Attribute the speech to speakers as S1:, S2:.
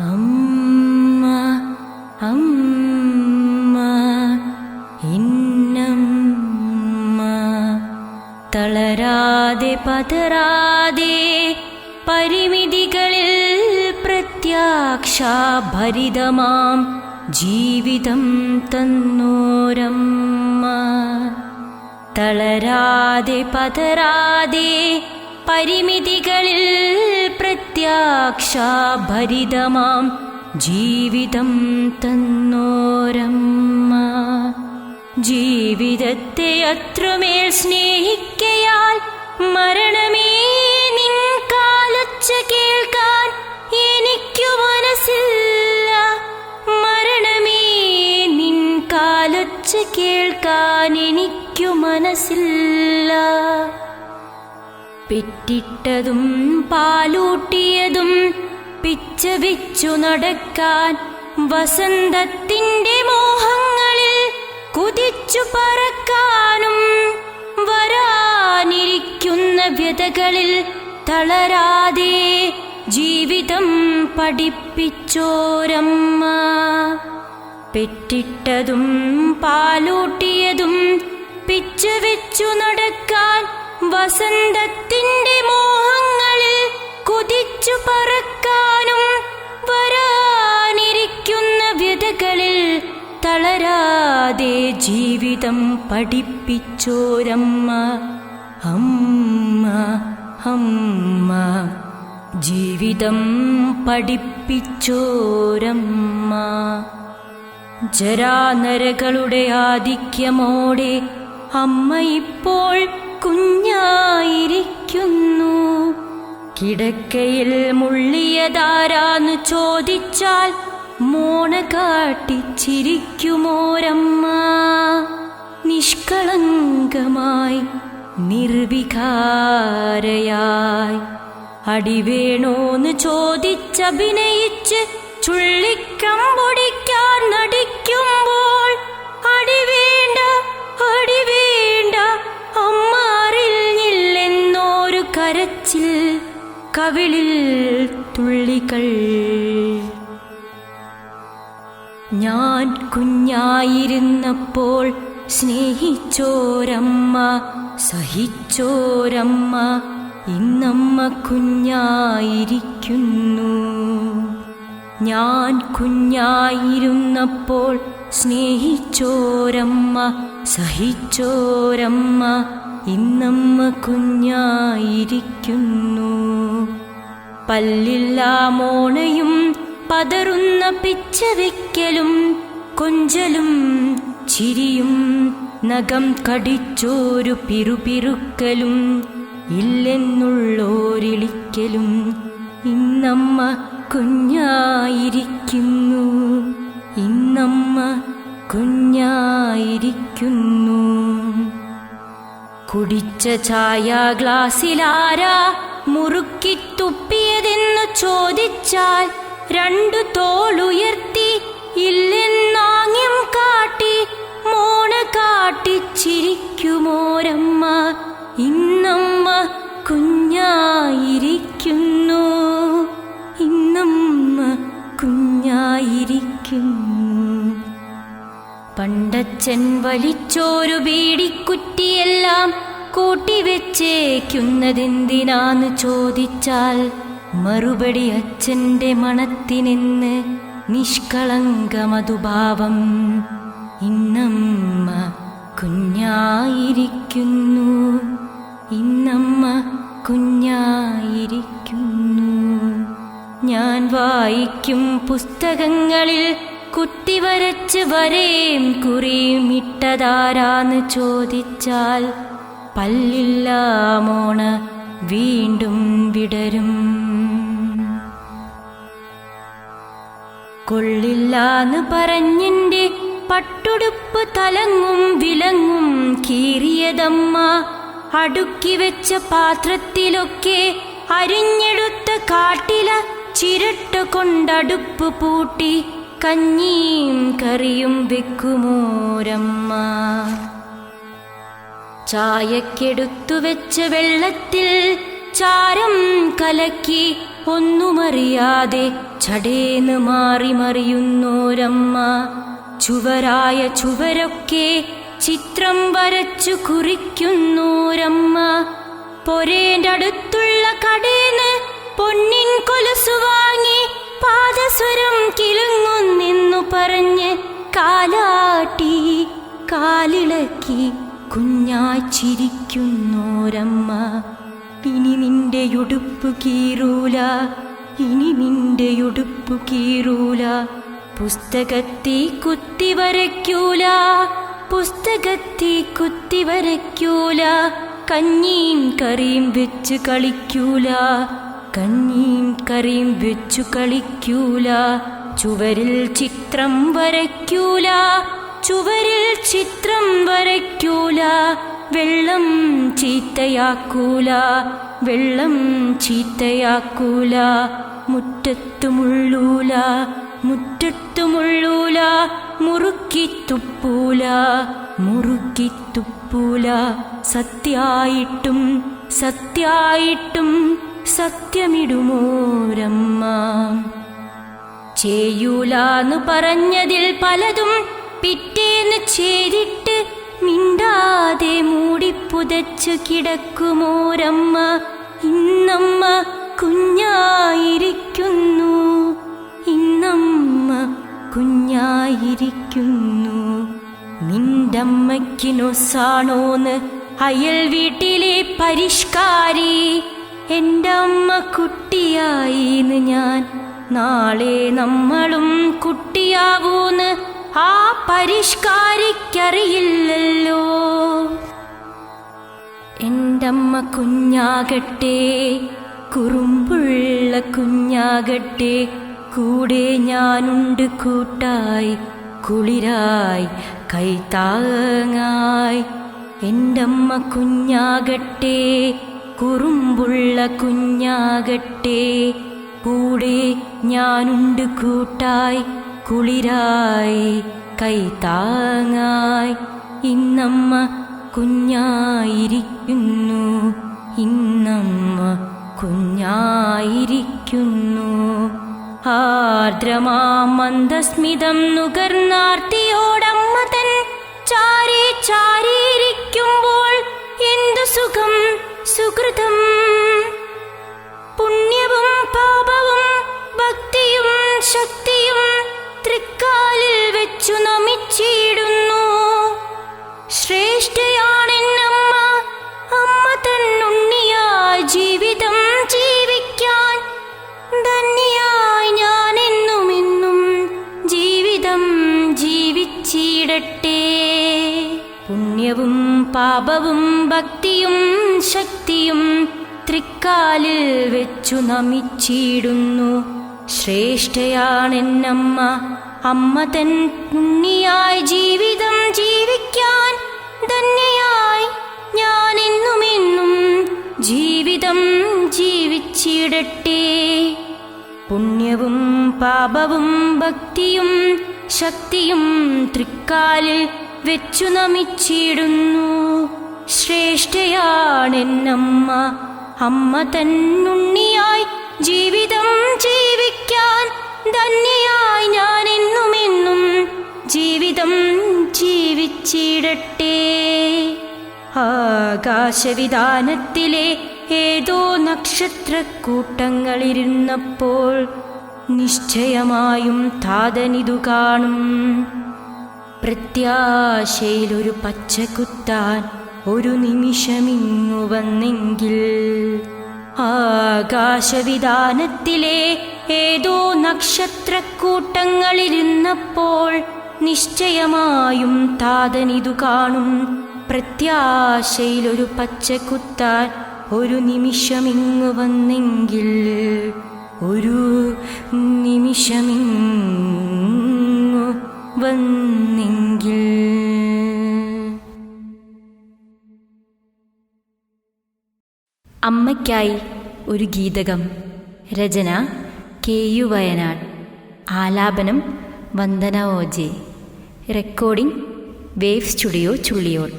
S1: അമ്മ അമ്മ ഇന്നമ്മ. തളരാതെ പതരാതെ പരിമിതികളിൽ പ്രത്യാക്ഷാഭരിതമാം ജീവിതം തന്നോരമ്മ. തളരാതെ പതരാതെ പരിമിതികളിൽ പ്രത്യാക്ഷാഭരിതമാം ജീവിതം തന്നോരമ്മ. ജീവിതത്തെ അത്രമേൽ സ്നേഹിക്കയാൽ മരണമേ നിൻ കാലൊച്ച കേൾക്കാൻ എനിക്കു മനസ്സില്ല. മരണമേ നിൻ കാലൊച്ച കേൾക്കാൻ എനിക്കു മനസ്സില്ല. പെറ്റിട്ടതും പാലൂട്ടിയതും പിച്ച വെച്ചു നടക്കാൻ വസന്തത്തിന്റെ മോഹങ്ങളിൽ കുതിച്ചു പറക്കാനും വരാനിരിക്കുന്ന വ്യതകളിൽ തളരാതെ ജീവിതം പഠിപ്പിച്ചോരമ്മ. പെറ്റിട്ടതും പാലൂട്ടിയതും പിച്ചു വെച്ചു നടക്കാൻ വസന്തത്തിന്റെ മോഹങ്ങളിൽ കുതിച്ചു പറക്കാനും വരാനിരിക്കുന്ന വ്യതകളിൽ തളരാതെ ജീവിതം പഠിപ്പിച്ചോരമ്മ അമ്മ അമ്മ. ജീവിതം പഠിപ്പിച്ചോരമ്മ. ജരാനരകളുടെ ആധിക്യമോടെ അമ്മ ഇപ്പോൾ കുഞ്ഞായിരിക്കുന്നു. കിടക്കയിൽ മുള്ളിയതാരാന്നു ചോദിച്ചാൽ മോണ കാട്ടിച്ചിരിക്കുമോരമ്മ. നിഷ്കളങ്കമായി നിർവികാരയായി അടിവേണോന്ന് ചോദിച്ചഭിനയിച്ച് ചുള്ളിക്കം പൊടിക്കാൻ നടിക്കുമ്പോൾ അടിവേണ്ട അടിവേണ്ട കരച്ചിൽ കവിളിൽ തുള്ളികൾ ഞാൻ കുഞ്ഞായിരുന്നപ്പോൾ സ്നേഹിച്ചോരമ്മ സഹിച്ചോരമ്മ ഇന്നമ്മ കുഞ്ഞായിരിക്കുന്നു. ഞാൻ കുഞ്ഞായിരുന്നപ്പോൾ സ്നേഹിച്ചോരമ്മ സഹിച്ചോരമ്മ ഇന്നമ്മ കുഞ്ഞായിരിക്കുന്നു. പല്ലില്ലാ മോണയും പതറുന്ന പിച്ചവയ്ക്കലും കൊഞ്ചലും ചിരിയും നഖം കടിച്ചോരു പിറുപിറുക്കലും ഇല്ലെന്നുള്ളോരിളിക്കലും ഇന്നമ്മ കുഞ്ഞായിരിക്കുന്നു. ഇന്നമ്മ കുഞ്ഞായിരിക്കുന്നു. കുടിച്ച ചായ ഗ്ലാസിലാരാ മുറുക്കി തുപ്പിയതെന്ന് ചോദിച്ചാൽ രണ്ടു തോളുയർത്തി ഇല്ലെന്നാങ്യം കാട്ടി മോണ കാട്ടിച്ചിരിക്കുമോരമ്മ. ഇന്നമ്മ കുഞ്ഞായിരിക്കുന്നു. പണ്ടച്ഛൻ വലിച്ചോരു ബീഡിക്കുറ്റിയെല്ലാം കൂട്ടിവെച്ചേക്കുന്നതെന്തിനാന്ന് ചോദിച്ചാൽ മറുപടി അച്ഛന്റെ മണത്തിനെന്ന് നിഷ്കളങ്കമതുഭാവം ഇന്നമ്മ കുഞ്ഞായിരിക്കുന്നു. ഇന്നമ്മ കുഞ്ഞായിരിക്കുന്നു. ഞാൻ വായിക്കും പുസ്തകങ്ങളിൽ കുത്തിവരച്ച് വരേം കുറിയും ഇട്ടതാരാന്ന് ചോദിച്ചാൽ പല്ലില്ല മോണ വീണ്ടും വിടരും. കൊള്ളില്ലാന്ന് പറഞ്ഞെന്റെ പട്ടുടുപ്പ് തലങ്ങും വിലങ്ങും കീറിയതമ്മ അടുക്കി വെച്ച പാത്രത്തിലൊക്കെ അരിഞ്ഞെടുത്ത കാട്ടില ചിരട്ട കൊണ്ടടുപ്പ് പൂട്ടി കഞ്ഞിയും കറിയും വെക്കുമോരമ്മ ചായക്കെടുത്തു വെച്ച വെള്ളത്തിൽ ചാരം കലക്കി ഒന്നുമറിയാതെ ചടേന്ന് മാറി മറിയുന്നോരമ്മ ചുവരായ ചുവരൊക്കെ ചിത്രം വരച്ചു കുറിക്കുന്നോരമ്മ പൊരേന്റെ അടുത്തുള്ള കടേന്ന് പൊന്നിൻ കൊലുസു വാങ്ങി പാദസ്വരം കിലുങ്ങുന്നെന്നു കാലിളക്കി കുഞ്ഞായി ചിരിക്കുന്നോരമ്മ ഇനി നിന്റെ ഉടുപ്പ് കീറൂല ഇനി നിന്റെ ഉടുപ്പ് കീറൂല. പുസ്തകത്തി കുത്തി വരയ്ക്കൂല പുസ്തകത്തി കുത്തി വരയ്ക്കൂല. കഞ്ഞിയും കറിയും വെച്ച് കളിക്കൂല കഞ്ഞിയും കറിയും വെച്ചു കളിക്കൂല. ചുവരിൽ ചിത്രം വരയ്ക്കൂല ചുവരിൽ ചിത്രം വരയ്ക്കൂല വെള്ളം ചീത്തയാക്കൂല വെള്ളം ചീത്തയാക്കൂല മുറ്റത്തുമുള്ളൂല മുറ്റത്തുമുള്ളൂല മുറുക്കിത്തുപ്പൂല മുറുക്കിത്തുപ്പൂല മുറുക്കി തുപ്പൂല മുറുക്കി തുപ്പൂല. സത്യായിട്ടും സത്യായിട്ടും സത്യമിടുമോരമ്മ. ചെയ്യൂലാന്ന് പറഞ്ഞതിൽ പലതും പിറ്റേന്ന് ചേരിട്ട് മിണ്ടാതെ മൂടിപ്പുതച്ചു കിടക്കുമോരമ്മ. ഇന്നമ്മ കുഞ്ഞായിരിക്കുന്നു. ഇന്നമ്മ കുഞ്ഞായിരിക്കുന്നു. നിന്റമ്മയ്ക്ക് നൊസാണോന്ന് അയൽ വീട്ടിലെ പരിഷ്കാരി. എന്റെ അമ്മ കുട്ടിയായിന്ന് ഞാൻ. നാളെ നമ്മളും കുട്ടിയാവൂന്ന് ആ പരിഷ്കാരിക്കറിയില്ലല്ലോ. എന്റമ്മ കുഞ്ഞാകട്ടെ കുറുമ്പുള്ള കുഞ്ഞാകട്ടെ കൂടെ ഞാനുണ്ട് കൂട്ടായി കുളിരായി കൈത്താങ്ങായി എന്റമ്മ കുഞ്ഞാകട്ടെ കുറുമ്പുള്ള കുഞ്ഞാകട്ടെ കൂടെ ഞാനുണ്ട് കൂട്ടായി കുളിരായി കൈത്താങ്ങായി ഇന്നമ്മ കുഞ്ഞായിരിക്കുന്നു. ഇന്നമ്മ കുഞ്ഞായിരിക്കുന്നു. ആർദ്രമാ മന്ദസ്മിതം നുകർന്നാർത്തിയോടമ്മ തൻ ചാരി ചാരിയിരിക്കുമ്പോൾ എന്തു സുഖം സുഹൃതം? പുണ്യവും പാപവും ഭക്തിയും ശക്തിയും വെച്ചു നമിച്ചിടുന്നു. ശ്രേഷ്ഠയാണെന്നമ്മ അമ്മ ജീവിതം ജീവിക്കാൻ. ധന്യായി ഞാൻ എന്നുമെന്നും ജീവിതം ജീവിച്ചിടട്ടെ. പുണ്യവും പാപവും ഭക്തിയും ശക്തിയും തൃക്കാലിൽ വെച്ചു നമിച്ചിടുന്നു. ശ്രേഷ്ഠയാണെന്നമ്മ അമ്മ തൻ ഉണ്ണിയായി ജീവിതം ജീവിക്കാൻ ധന്യയായി ഞാൻ എന്നുമെന്നും ജീവിതം ജീവിച്ചിടട്ടെ. പുണ്യവും പാപവും ഭക്തിയും ശക്തിയും തൃക്കാലിൽ വെച്ചു നമിച്ചിടുന്നു. ശ്രേഷ്ഠയാണെന്നമ്മ അമ്മ തന്നുണ്ണിയായി ജീവിതം ജീവിച്ചിടട്ടെ. ആകാശവിധാനത്തിലെ ഏതോ നക്ഷത്രക്കൂട്ടങ്ങളിരുന്നപ്പോൾ നിശ്ചയമായും താതനിതു കാണും. പ്രത്യാശയിലൊരു പച്ചകുത്താൻ ഒരു നിമിഷമിങ്ങു വന്നെങ്കിൽ ആകാശവിധാനത്തിലെ ഏതോ നക്ഷത്രക്കൂട്ടങ്ങളിരുന്നപ്പോൾ നിശ്ചയമായും താതനിതു കാണും. പ്രത്യാശയിലൊരു പച്ചക്കുത്താൻ ഒരു നിമിഷമിങ്ങു വന്നെങ്കിൽ ഒരു നിമിഷമിങ്ങു വന്നെങ്കിൽ. അമ്മയ്ക്കായി ഒരു ഗീതകം. രചന കെ യു വയനാട്. ആലാപനം Vandana O J. Recording wave studio Chulliyor